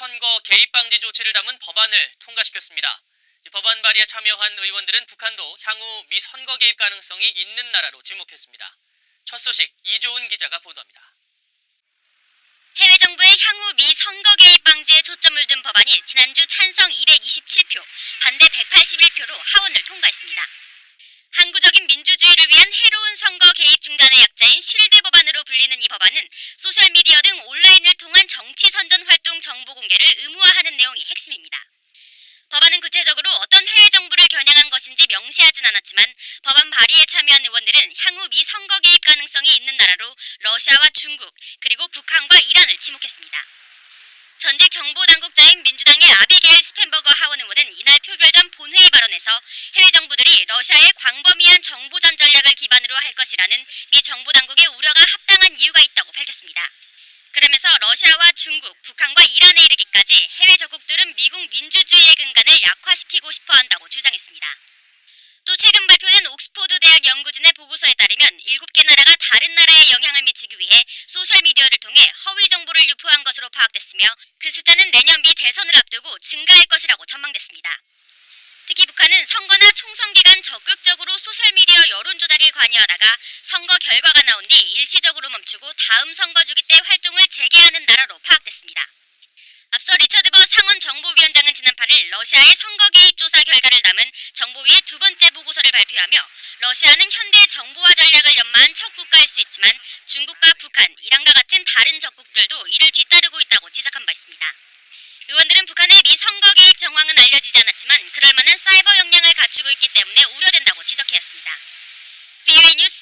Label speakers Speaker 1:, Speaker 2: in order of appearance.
Speaker 1: 선거 개입 방지 조치를 담은 법안을 통과시켰습니다. 이 법안 발의에 참여한 의원들은 북한도 향후 미 선거 개입 가능성이 있는 나라로 지목했습니다. 첫 소식 이조은 기자가 보도합니다.
Speaker 2: 해외 정부의 향후 미 선거 개입 방지에 초점을 둔 법안이 지난주 찬성 227표, 반대 181표로 하원을 통과했습니다. 항구적인 민주주의를 위한 해로운 선거 개입 중단의 약자인 쉴드 법안으로 불리는 이 법안은 소셜 미디어 등 온라인을 통한 정치 선전 활동 정보 공개를 의무화하는 내용이 핵심입니다. 법안은 구체적으로 어떤 해외 정부를 겨냥한 것인지 명시하진 않았지만 법안 발의에 참여한 의원들은 향후 미 선거 개입 가능성이 있는 나라로 러시아와 중국 그리고 북한과 이란을 지목했습니다. 전직 정보 당국자인 민주당의 아비게일 스펜버거 하원 의원은 이날 표결 전 본회의 발언에서 해외 정부들이 러시아의 광범위한 정보전 전략을 기반으로 할 것이라는 미 정보 당국의 우려가 합당한 이유가 있다고 밝혔습니다. 그러면서 러시아와 중국, 북한과 이란에 이르기까지 해외 적국들은 미국 민주주의의 근간을 약화시키고 싶어 한다고 주장했습니다. 또 최근 발표된 옥스포드 대학 연구진의 보고서에 따르면 7개 나라가 다른 나라에 영향을 미치기 위해 소셜미디어를 통해 허위 정보를 유포한 것으로 파악됐으며 그 숫자는 내년 미 대선을 앞두고 증가할 것이라고 전망됐습니다. 특히 북한은 선거나 총선 기간 적극적으로 소셜미디어 관여하다가 선거 결과가 나온 뒤 일시적으로 멈추고 다음 선거 주기 때 활동을 재개하는 나라로 파악됐습니다. 앞서 리처드 버 상원 정보위원장은 지난 8일 러시아의 선거 개입 조사 결과를 담은 정보위의 두 번째 보고서를 발표하며 러시아는 현대 정보화 전략을 연마한 첫 국가일 수 있지만 중국과 북한, 이란과 같은 다른 적국들도 이를 뒤따르고 있다고 지적한 바 있습니다. 의원들은 북한의 미 선거 개입 정황은 알려지지 않았지만 그럴 만한 사이버 역량을 갖추고 있기 때문에 우려된다고 지적했습니다. feeling you